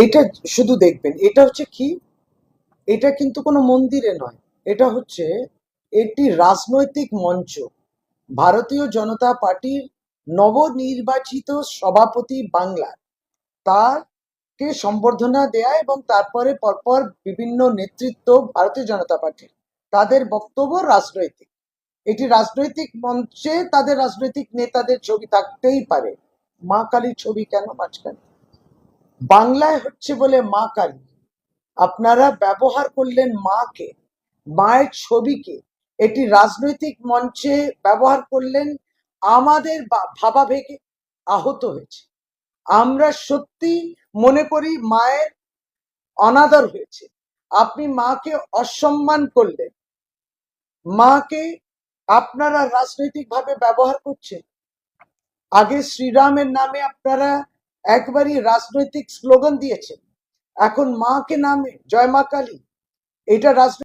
এইটা শুধু দেখবেন, এটা হচ্ছে কি? এটা কিন্তু কোনো মন্দিরে নয়, এটা হচ্ছে একটি রাজনৈতিক মঞ্চ। ভারতীয় জনতা পার্টির নবনির্বাচিত সভাপতি বাংলার। তারকে সম্বর্ধনা দেয়া এবং তারপরে পরপর বিভিন্ন নেতৃত্ব ভারতীয় জনতা পার্টির। তাদের বক্তব্য রাজনৈতিক। এটি রাজনৈতিক মঞ্চে তাদের রাজনৈতিক নেতাদের ছবি থাকতেই পারে। মা কালীর ছবি কেন, মাঝখানে? বাংলায় হচ্ছে বলে মা কালী। আপনারা ব্যবহার করলেন মাকে, মায়ের ছবিকে। এটি রাজনৈতিক মঞ্চে ব্যবহার করলেন আমাদের ভাবাবেগে আহত হয়েছে। আমরা সত্যি মনে করি মায়ের অনাদর হয়েছে। আপনি মাকে অসম্মান করলেন। মাকে আপনারা রাজনৈতিকভাবে ব্যবহার করছেন। আগে শ্রীরামের নামে আপনারা একবারই রাজনৈতিক স্লোগান দিয়েছে এখন মাকে নামে জয় মা কালী। এটা রাজনৈতিক